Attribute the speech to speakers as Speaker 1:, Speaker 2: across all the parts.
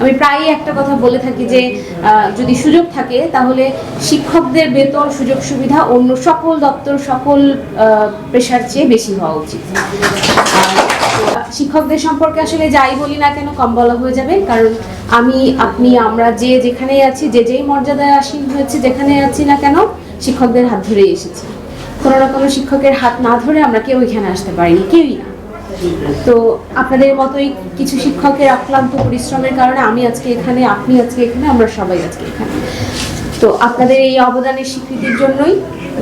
Speaker 1: আমি প্রায়ই একটা কথা বলে থাকি যে যদি সুযোগ থাকে, তাহলে শিক্ষকদের বেতন, সুযোগ সুবিধা অন্য সকল দপ্তর, সকল পেশার চেয়ে বেশি হওয়া উচিত। শিক্ষকদের সম্পর্কে আসলে যাই বলি না কেন, কম বলা হয়ে যাবে। কারণ আমি, আপনি, আমরা যে যেখানেই আছি, যে যেই মর্যাদায় আসীন হয়েছে, যেখানে আছি না কেন, শিক্ষকদের হাত ধরেই এসেছি। কোনো না কোনো শিক্ষকের হাত না ধরে আমরা কেউ এখানে আসতে পারিনি, কেউই না। তো আপনাদের মতোই কিছু শিক্ষকের অক্লান্ত পরিশ্রমের কারণে আমি আজকে এখানে, আপনি আজকে এখানে, আমরা সবাই আজকে এখানে। তো আপনাদের এই অবদানের স্বীকৃতির জন্যই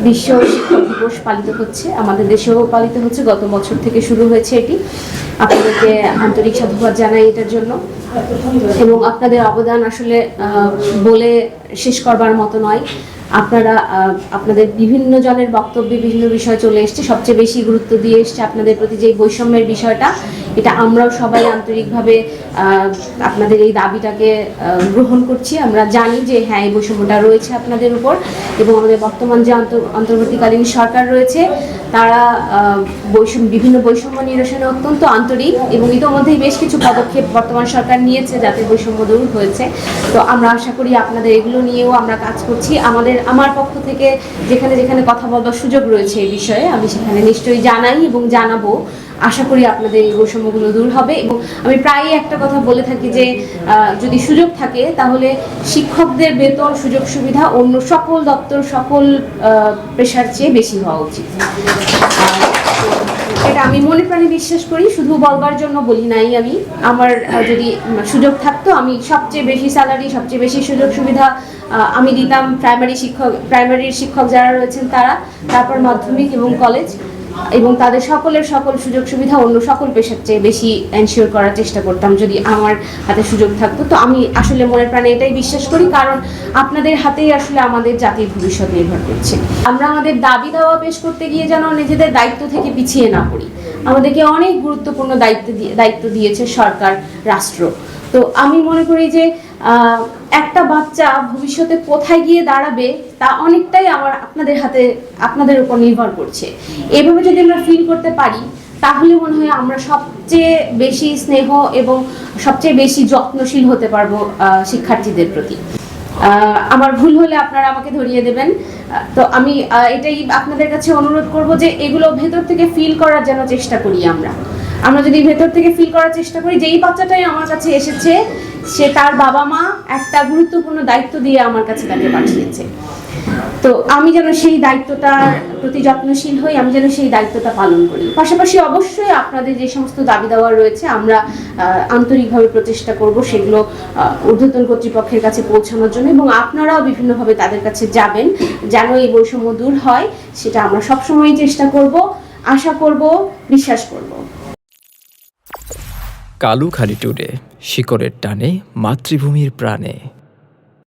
Speaker 1: বিশ্ব শিক্ষক দিবস পালিত হচ্ছে, আমাদের দেশেও পালিত হচ্ছে, গত বছর থেকে শুরু হয়েছে এটি। আপনাদেরকে আন্তরিক সাধুবাদ জানাই এটার জন্য। এবং আপনাদের অবদান আসলে বলে শেষ করবার মতো নয়। আপনারা আপনাদের বিভিন্ন জনের বক্তব্যে বিভিন্ন বিষয় চলে এসছে। সবচেয়ে বেশি গুরুত্ব দিয়ে এসছে আপনাদের প্রতি যে বৈষম্যের বিষয়টা এটা আমরাও সবাই আন্তরিকভাবে আপনাদের এই দাবিটাকে গ্রহণ করছি। আমরা জানি যে হ্যাঁ এই বৈষম্যটা রয়েছে আপনাদের উপর এবং আমাদের বর্তমান যে অন্ত- অন্তর্বর্তীকালীন সরকার রয়েছে, তারা বৈষম্য, বিভিন্ন বৈষম্য নিরসনে অত্যন্ত আন্তরিক এবং ইতোমধ্যেই বেশ কিছু পদক্ষেপ বর্তমান সরকার নিয়েছে যাতে বৈষম্য দূর হয়েছে। তো আমরা আশা করি আপনাদের এগুলো নিয়েও আমরা কাজ করছি। আমাদের, আমার পক্ষ থেকে যেখানে যেখানে কথা বলবার সুযোগ রয়েছে এই বিষয়ে, আমি সেখানে নিশ্চয়ই জানাই এবং জানাব। আশা করি আপনাদের এই বৈষম্যগুলো দূর হবে এবং আমি প্রায়ই একটা কথা বলে থাকি যে যদি সুযোগ থাকে, তাহলে শিক্ষকদের বেতন, সুযোগ সুবিধা অন্য সকল দপ্তর, সকল পেশার চেয়ে বেশি হওয়া উচিত। এটা আমি মনে প্রাণে বিশ্বাস করি, শুধু বলবার জন্য বলি নাই আমি। আমার যদি সুযোগ থাকতো, আমি সবচেয়ে বেশি স্যালারি সবচেয়ে বেশি সুযোগ সুবিধা আমি দিতাম প্রাইমারি শিক্ষক প্রাইমারির শিক্ষক যারা রয়েছেন তারা, তারপর মাধ্যমিক এবং কলেজ এবং তাদের সকলের সকল সুযোগ সুবিধা অন্য সকল পেশার চেয়ে বেশি এনশিওর করার চেষ্টা করতাম যদি আমার হাতে সুযোগ থাকতো। তো আমি আসলে মনের প্রাণে এটাই বিশ্বাস করি, কারণ আপনাদের হাতেই আসলে আমাদের জাতির ভবিষ্যৎ নির্ভর করছে। আমরা আমাদের দাবি দাওয়া পেশ করতে গিয়ে যেন নিজেদের দায়িত্ব থেকে পিছিয়ে না পড়ি। আমাদেরকে অনেক গুরুত্বপূর্ণ দায়িত্ব দিয়ে, দায়িত্ব দিয়েছে সরকার, রাষ্ট্র। তো আমি মনে করি যে একটা বাচ্চা ভবিষ্যতে কোথায় গিয়ে দাঁড়াবে তা অনেকটাই আমার আপনাদের হাতে, আপনাদের উপর নির্ভর করছে। এভাবে যদি আমরা ফিল করতে পারি, তাহলে মনে হয় আমরা সবচেয়ে বেশি স্নেহ এবং সবচেয়ে বেশি যত্নশীল হতে পারব শিক্ষার্থীদের প্রতি। আমার ভুল হলে আপনারা আমাকে ধরিয়ে দেবেন। তো আমি এটাই আপনাদের কাছে অনুরোধ করব যে এগুলো ভেতর থেকে ফিল করার যেন চেষ্টা করি আমরা। আমরা যদি ভেতর থেকে ফিল করার চেষ্টা করি, যেই বাচ্চাটাই আমার কাছে এসেছে, সে তার বাবা মা একটা গুরুত্বপূর্ণ দায়িত্ব দিয়ে আমার কাছে তাকে পাঠিয়েছে। তো আমি যেন সেই দায়িত্বটার প্রতি যত্নশীল হই, আমি যেন সেই দায়িত্বটা পালন করি। পাশাপাশি অবশ্যই আপনাদের যে সমস্ত দাবি দেওয়া রয়েছে, আমরা আন্তরিকভাবে প্রচেষ্টা করব সেগুলো ঊর্ধ্বতন কর্তৃপক্ষের কাছে পৌঁছানোর জন্য এবং আপনারাও বিভিন্নভাবে তাদের কাছে যাবেন, যেন এই বৈষম্য দূর হয়, সেটা আমরা সবসময়ই চেষ্টা করব, আশা করব, বিশ্বাস করব।
Speaker 2: কালুখালী টুডে শিকড়ের টানে মাতৃভূমির প্রাণে।